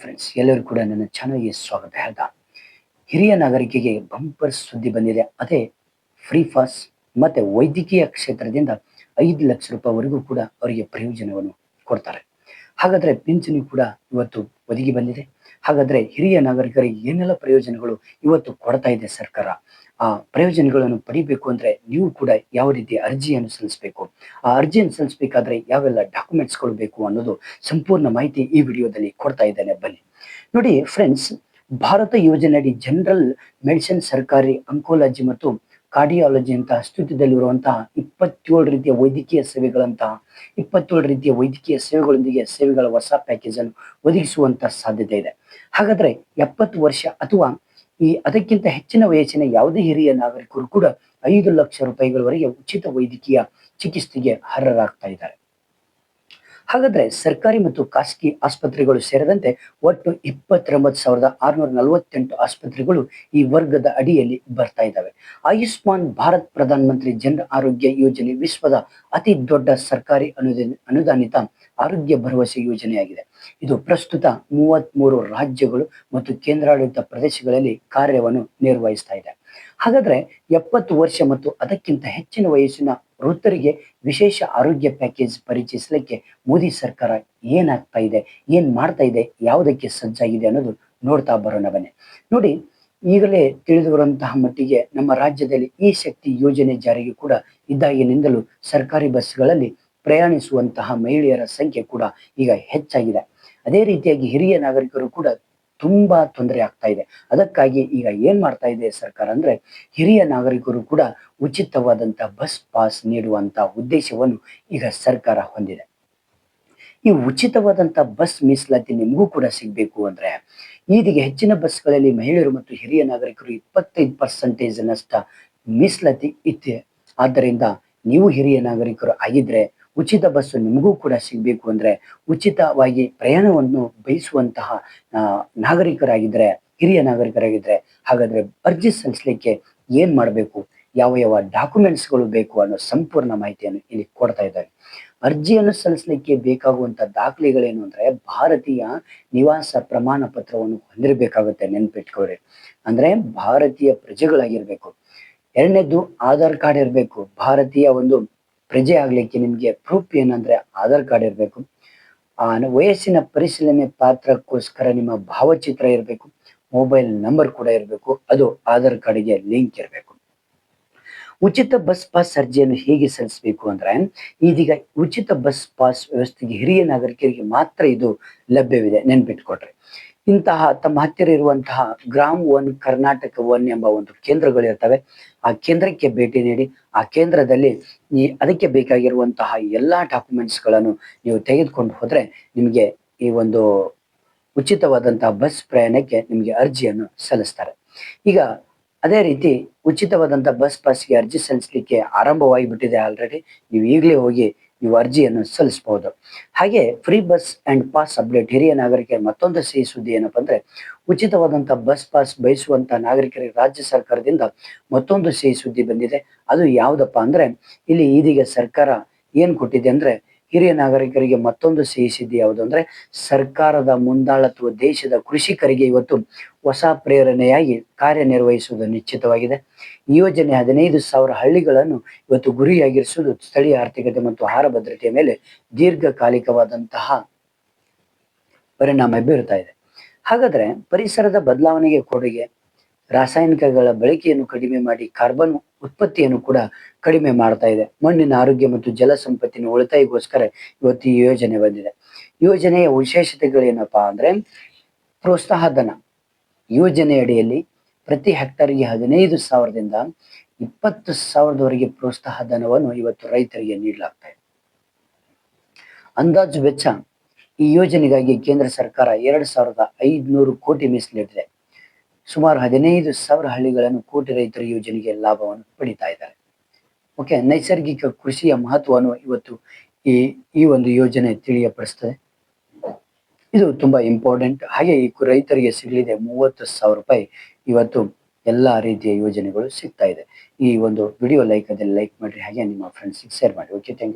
Friends ಎಲ್ಲರೂ ಕೂಡ ನನ್ನ ಚಾನಲ್ಗೆ ಸ್ವಾಗತ. ಹೇಳ್ದ ಹಿರಿಯ ನಾಗರಿಕೆಗೆ ಬಂಪರ್ ಸುದ್ದಿ ಬಂದಿದೆ. ಅದೇ ಫ್ರೀ ಫಾಸ್ ಮತ್ತೆ ವೈದ್ಯಕೀಯ ಕ್ಷೇತ್ರದಿಂದ ಐದು ಲಕ್ಷ ರೂಪಾಯಿವರೆಗೂ ಕೂಡ ಅವರಿಗೆ ಪ್ರಯೋಜನವನ್ನು ಕೊಡ್ತಾರೆ. ಹಾಗಾದ್ರೆ ಪಿಂಚಣಿ ಕೂಡ ಇವತ್ತು ಒದಗಿ ಬಂದಿದೆ. ಹಾಗಾದ್ರೆ ಹಿರಿಯ ನಾಗರಿಕರಿಗೆ ಏನೆಲ್ಲ ಪ್ರಯೋಜನಗಳು ಇವತ್ತು ಕೊಡ್ತಾ ಇದೆ ಸರ್ಕಾರ? ಆ ಪ್ರಯೋಜನಗಳನ್ನು ಪಡಿಬೇಕು ಅಂದ್ರೆ ನೀವು ಕೂಡ ಯಾವ ರೀತಿ ಅರ್ಜಿಯನ್ನು ಸಲ್ಲಿಸಬೇಕು? ಆ ಅರ್ಜಿಯನ್ನು ಸಲ್ಲಿಸಬೇಕಾದ್ರೆ ಯಾವೆಲ್ಲ ಡಾಕ್ಯುಮೆಂಟ್ಸ್ಗಳು ಬೇಕು ಅನ್ನೋದು ಸಂಪೂರ್ಣ ಮಾಹಿತಿ ಈ ವಿಡಿಯೋದಲ್ಲಿ ಕೊಡ್ತಾ ಇದ್ದೇನೆ. ಬನ್ನಿ. ನೋಡಿ ಫ್ರೆಂಡ್ಸ್ ಭಾರತ ಯೋಜನೆಯಡಿ ಜನರಲ್ ಮೆಡಿಸಿನ್ ಸರ್ಕಾರಿ ಅಂಕೋಲಜಿ ಮತ್ತು ಕಾರ್ಡಿಯಾಲಜಿ ಅಂತ ಅಸ್ತಿತ್ವದಲ್ಲಿರುವಂತಹ ಇಪ್ಪತ್ತೇಳು ರೀತಿಯ ವೈದ್ಯಕೀಯ ಸೇವೆಗಳಂತಹ ಇಪ್ಪತ್ತೇಳು ರೀತಿಯ ವೈದ್ಯಕೀಯ ಸೇವೆಗಳೊಂದಿಗೆ ಸೇವೆಗಳ ಹೊಸ ಪ್ಯಾಕೇಜ್ ಅನ್ನು ಒದಗಿಸುವಂತಹ ಸಾಧ್ಯತೆ ಇದೆ. ಹಾಗಾದ್ರೆ ಎಪ್ಪತ್ತು ವರ್ಷ ಅಥವಾ ಈ ಅದಕ್ಕಿಂತ ಹೆಚ್ಚಿನ ವಯಸ್ಸಿನ ಯಾವುದೇ ಹಿರಿಯ ನಾಗರಿಕರು ಕೂಡ ಐದು ಲಕ್ಷ ರೂಪಾಯಿಗಳವರೆಗೆ ಉಚಿತ ವೈದ್ಯಕೀಯ ಚಿಕಿತ್ಸೆಗೆ ಅರ್ಹರಾಗ್ತಾ ಇದ್ದಾರೆ. ಹಾಗಾದ್ರೆ ಸರ್ಕಾರಿ ಮತ್ತು ಖಾಸಗಿ ಆಸ್ಪತ್ರೆಗಳು ಸೇರಿದಂತೆ ಒಟ್ಟು ಇಪ್ಪತ್ತೊಂಬತ್ತು ಸಾವಿರದ ಆರುನೂರ ನಲವತ್ತೆಂಟು ಆಸ್ಪತ್ರೆಗಳು ಈ ವರ್ಗದ ಅಡಿಯಲ್ಲಿ ಬರ್ತಾ ಇದ್ದಾವೆ. ಆಯುಷ್ಮಾನ್ ಭಾರತ್ ಪ್ರಧಾನ ಮಂತ್ರಿ ಜನ ಆರೋಗ್ಯ ಯೋಜನೆ ವಿಶ್ವದ ಅತಿ ದೊಡ್ಡ ಸರ್ಕಾರಿ ಅನುದಾನ, ಅನುದಾನಿತ ಆರೋಗ್ಯ ಭರವಸೆ ಯೋಜನೆಯಾಗಿದೆ. ಇದು ಪ್ರಸ್ತುತ ಮೂವತ್ಮೂರು ರಾಜ್ಯಗಳು ಮತ್ತು ಕೇಂದ್ರಾಡಳಿತ ಪ್ರದೇಶಗಳಲ್ಲಿ ಕಾರ್ಯವನ್ನು ನಿರ್ವಹಿಸ್ತಾ ಇದೆ. ಹಾಗಾದ್ರೆ ಎಪ್ಪತ್ತು ವರ್ಷ ಮತ್ತು ಅದಕ್ಕಿಂತ ಹೆಚ್ಚಿನ ವಯಸ್ಸಿನ ವೃತ್ತರಿಗೆ ವಿಶೇಷ ಆರೋಗ್ಯ ಪ್ಯಾಕೇಜ್ ಪರಿಚಯಿಸಲಿಕ್ಕೆ ಮೋದಿ ಸರ್ಕಾರ ಏನಾಗ್ತಾ ಇದೆ, ಏನ್ ಮಾಡ್ತಾ ಇದೆ, ಯಾವುದಕ್ಕೆ ಸಜ್ಜಾಗಿದೆ ಅನ್ನೋದು ನೋಡ್ತಾ ಬರೋಣ ಬನ್ನಿ. ನೋಡಿ, ಈಗಲೇ ತಿಳಿದು ಬರುವಂತಹ ಮಟ್ಟಿಗೆ ನಮ್ಮ ರಾಜ್ಯದಲ್ಲಿ ಈ ಶಕ್ತಿ ಯೋಜನೆ ಜಾರಿಗೆ ಕೂಡ ಇದ್ದಾಗಿನಿಂದಲೂ ಸರ್ಕಾರಿ ಬಸ್ಗಳಲ್ಲಿ ಪ್ರಯಾಣಿಸುವಂತಹ ಮಹಿಳೆಯರ ಸಂಖ್ಯೆ ಕೂಡ ಈಗ ಹೆಚ್ಚಾಗಿದೆ. ಅದೇ ರೀತಿಯಾಗಿ ಹಿರಿಯ ನಾಗರಿಕರು ಕೂಡ ತುಂಬಾ ತೊಂದರೆ ಆಗ್ತಾ ಇದೆ. ಅದಕ್ಕಾಗಿ ಈಗ ಏನ್ ಮಾಡ್ತಾ ಇದೆ ಸರ್ಕಾರ ಅಂದ್ರೆ ಹಿರಿಯ ನಾಗರಿಕರು ಕೂಡ ಉಚಿತವಾದಂತ ಬಸ್ ಪಾಸ್ ನೀಡುವಂತ ಉದ್ದೇಶವನ್ನು ಈಗ ಸರ್ಕಾರ ಹೊಂದಿದೆ. ಈ ಉಚಿತವಾದಂತ ಬಸ್ ಮೀಸಲಾತಿ ನಿಮಗೂ ಕೂಡ ಸಿಗ್ಬೇಕು ಅಂದ್ರೆ ಈದಿಗೆ ಹೆಚ್ಚಿನ ಬಸ್ಗಳಲ್ಲಿ ಮಹಿಳೆಯರು ಮತ್ತು ಹಿರಿಯ ನಾಗರಿಕರು ಇಪ್ಪತ್ತೈದು ಪರ್ಸೆಂಟೇಜ್ ನಷ್ಟ ಮೀಸಲಾತಿ ಇತ್ತೆ. ಆದ್ದರಿಂದ ನೀವು ಹಿರಿಯ ನಾಗರಿಕರು ಆಗಿದ್ರೆ ಉಚಿತ ಬಸ್ಸು ನಿಮಗೂ ಕೂಡ ಸಿಗಬೇಕು ಅಂದ್ರೆ ಉಚಿತವಾಗಿ ಪ್ರಯಾಣವನ್ನು ಬಯಸುವಂತಹ ನಾಗರಿಕರಾಗಿದ್ದರೆ ಹಿರಿಯ ನಾಗರಿಕರಾಗಿದ್ದರೆ ಹಾಗಾದ್ರೆ ಅರ್ಜಿ ಸಲ್ಲಿಸಲಿಕ್ಕೆ ಏನು ಮಾಡಬೇಕು? ಯಾವ ಯಾವ ಡಾಕ್ಯುಮೆಂಟ್ಸ್ಗಳು ಬೇಕು ಅನ್ನೋ ಸಂಪೂರ್ಣ ಮಾಹಿತಿಯನ್ನು ಇಲ್ಲಿ ಕೊಡ್ತಾ ಇದ್ದಾರೆ. ಅರ್ಜಿಯನ್ನು ಸಲ್ಲಿಸಲಿಕ್ಕೆ ಬೇಕಾಗುವಂಥ ದಾಖಲೆಗಳೇನು ಅಂದ್ರೆ ಭಾರತೀಯ ನಿವಾಸ ಪ್ರಮಾಣ ಪತ್ರವನ್ನು ಹೊಂದಿರಬೇಕಾಗುತ್ತೆ ನೆನ್ಪಿಟ್ಕೊಳ್ರಿ ಅಂದ್ರೆ ಭಾರತೀಯ ಪ್ರಜೆಗಳಾಗಿರ್ಬೇಕು. ಎರಡನೇದ್ದು ಆಧಾರ್ ಕಾರ್ಡ್ ಇರಬೇಕು. ಭಾರತೀಯ ಒಂದು ಪ್ರಜೆ ಆಗ್ಲಿಕ್ಕೆ ನಿಮ್ಗೆ ಪ್ರೂಫ್ ಏನಂದ್ರೆ ಆಧಾರ್ ಕಾರ್ಡ್ ಇರಬೇಕು. ಆ ವಯಸ್ಸಿನ ಪರಿಶೀಲನೆ ಪಾತ್ರಕ್ಕೋಸ್ಕರ ನಿಮ್ಮ ಭಾವಚಿತ್ರ ಇರಬೇಕು. ಮೊಬೈಲ್ ನಂಬರ್ ಕೂಡ ಇರಬೇಕು. ಅದು ಆಧಾರ್ ಕಾರ್ಡ್ಗೆ ಲಿಂಕ್ ಇರಬೇಕು. ಉಚಿತ ಬಸ್ ಪಾಸ್ ಅರ್ಜಿಯನ್ನು ಹೇಗೆ ಸಲ್ಲಿಸಬೇಕು ಅಂದ್ರೆ, ಇದೀಗ ಉಚಿತ ಬಸ್ ಪಾಸ್ ವ್ಯವಸ್ಥೆಗೆ ಹಿರಿಯ ನಾಗರಿಕರಿಗೆ ಮಾತ್ರ ಇದು ಲಭ್ಯವಿದೆ. ನೆನ್ಪಿಟ್ಕೊಟ್ರೆ ಇಂತಹ ತಮ್ಮ ಹತ್ತಿರ ಇರುವಂತಹ ಗ್ರಾಮ್ ಒನ್ ಕರ್ನಾಟಕ ಒನ್ ಎಂಬ ಒಂದು ಕೇಂದ್ರಗಳಿರ್ತವೆ ಆ ಕೇಂದ್ರಕ್ಕೆ ಭೇಟಿ ನೀಡಿ, ಆ ಕೇಂದ್ರದಲ್ಲಿ ಈ ಅದಕ್ಕೆ ಬೇಕಾಗಿರುವಂತಹ ಎಲ್ಲಾ ಡಾಕ್ಯುಮೆಂಟ್ಸ್ಗಳನ್ನು ನೀವು ತೆಗೆದುಕೊಂಡು ಹೋದ್ರೆ ನಿಮಗೆ ಈ ಒಂದು ಉಚಿತವಾದಂತಹ ಬಸ್ ಪ್ರಯಾಣಕ್ಕೆ ನಿಮಗೆ ಅರ್ಜಿಯನ್ನು ಸಲ್ಲಿಸ್ತಾರೆ. ಈಗ ಅದೇ ರೀತಿ ಉಚಿತವಾದಂತಹ ಬಸ್ ಪಾಸ್ಗೆ ಅರ್ಜಿ ಸಲ್ಲಿಸಲಿಕ್ಕೆ ಆರಂಭವಾಗಿ ಬಿಟ್ಟಿದೆ ಆಲ್ರೆಡಿ ನೀವು ಈಗಲೇ ಹೋಗಿ ನೀವು ಅರ್ಜಿಯನ್ನು ಸಲ್ಲಿಸಬಹುದು. ಹಾಗೆ free bus and pass update ಹಿರಿಯ ನಾಗರಿಕರ ಮತ್ತೊಂದು ಸಿಹಿ ಸುದ್ದಿ ಏನಪ್ಪಾ ಅಂದ್ರೆ ಉಚಿತವಾದಂತಹ ಬಸ್ ಪಾಸ್ ಬಯಸುವಂತ ನಾಗರಿಕರಿಗೆ ರಾಜ್ಯ ಸರ್ಕಾರದಿಂದ ಮತ್ತೊಂದು ಸಿಹಿ ಸುದ್ದಿ ಬಂದಿದೆ. ಅದು ಯಾವ್ದಪ್ಪ ಅಂದ್ರೆ, ಇಲ್ಲಿ ಇದೀಗ ಸರ್ಕಾರ ಏನ್ ಕೊಟ್ಟಿದೆ ಅಂದ್ರೆ ಹಿರಿಯ ನಾಗರಿಕರಿಗೆ ಮತ್ತೊಂದು ಸಿಹಿ ಯಾವುದು ಅಂದ್ರೆ ಸರ್ಕಾರದ ಮುಂದಾಳತ್ವ ದೇಶದ ಕೃಷಿಕರಿಗೆ ಇವತ್ತು ಹೊಸ ಪ್ರೇರಣೆಯಾಗಿ ಕಾರ್ಯನಿರ್ವಹಿಸುವುದು ನಿಶ್ಚಿತವಾಗಿದೆ. ಯೋಜನೆ ಹದಿನೈದು ಸಾವಿರ ಹಳ್ಳಿಗಳನ್ನು ಇವತ್ತು ಗುರಿಯಾಗಿರಿಸುವುದು ಸ್ಥಳೀಯ ಆರ್ಥಿಕತೆ ಮತ್ತು ಆಹಾರ ಭದ್ರತೆಯ ಮೇಲೆ ದೀರ್ಘಕಾಲಿಕವಾದಂತಹ ಪರಿಣಾಮ ಬೀರುತ್ತಾ ಇದೆ. ಹಾಗಾದ್ರೆ ಪರಿಸರದ ಬದಲಾವಣೆಗೆ ಕೊಡುಗೆ ರಾಸಾಯನಿಕಗಳ ಬಳಕೆಯನ್ನು ಕಡಿಮೆ ಮಾಡಿ ಕಾರ್ಬನ್ ಉತ್ಪತ್ತಿಯನ್ನು ಕೂಡ ಕಡಿಮೆ ಮಾಡ್ತಾ ಇದೆ. ಮಣ್ಣಿನ ಆರೋಗ್ಯ ಮತ್ತು ಜಲ ಸಂಪತ್ತಿನ ಉಳಿತಾಯಗೋಸ್ಕರ ಇವತ್ತು ಈ ಯೋಜನೆ ಬಂದಿದೆ. ಯೋಜನೆಯ ವಿಶೇಷತೆಗಳೇನಪ್ಪಾ ಅಂದ್ರೆ ಪ್ರೋತ್ಸಾಹ ಧನ ಯೋಜನೆ ಅಡಿಯಲ್ಲಿ ಪ್ರತಿ ಹೆಕ್ಟರ್ಗೆ ಹದಿನೈದು ಸಾವಿರದಿಂದ ಇಪ್ಪತ್ತು ಸಾವಿರದವರೆಗೆ ಪ್ರೋತ್ಸಾಹ ಧನವನ್ನು ಇವತ್ತು ರೈತರಿಗೆ ನೀಡಲಾಗ್ತಾ ಅಂದಾಜು ವೆಚ್ಚ ಈ ಯೋಜನೆಗಾಗಿ ಕೇಂದ್ರ ಸರ್ಕಾರ ಎರಡ್ ಸಾವಿರದ ಐದುನೂರು ಕೋಟಿ ಮೀಸಲಿಟ್ಟಿದೆ. ಸುಮಾರು ಹದಿನೈದು ಸಾವಿರ ಹಳ್ಳಿಗಳನ್ನು ಕೋಟಿ ರೈತರ ಯೋಜನೆಗೆ ಲಾಭವನ್ನು ಪಡಿತಾ ಇದ್ದಾರೆ. ಓಕೆ ನೈಸರ್ಗಿಕ ಕೃಷಿಯ ಮಹತ್ವವನ್ನು ಇವತ್ತು ಈ ಈ ಒಂದು ಯೋಜನೆ ತಿಳಿಯಪಡಿಸ್ತದೆ. ಇದು ತುಂಬಾ ಇಂಪಾರ್ಟೆಂಟ್ ಹಾಗೆ ಈ ರೈತರಿಗೆ ಸಿಗಲಿದೆ ಮೂವತ್ತು ಸಾವಿರ ರೂಪಾಯಿ ಇವತ್ತು ಎಲ್ಲಾ ರೀತಿಯ ಯೋಜನೆಗಳು ಸಿಗ್ತಾ ಇದೆ. ಈ ಒಂದು ವಿಡಿಯೋ ಲೈಕ್ ಅದಲ್ಲಿ ಲೈಕ್ ಮಾಡಿ ಹಾಗೆ ನಿಮ್ಮ ಫ್ರೆಂಡ್ಸ್ಗೆ ಶೇರ್ ಮಾಡಿ ಓಕೆ ಥ್ಯಾಂಕ್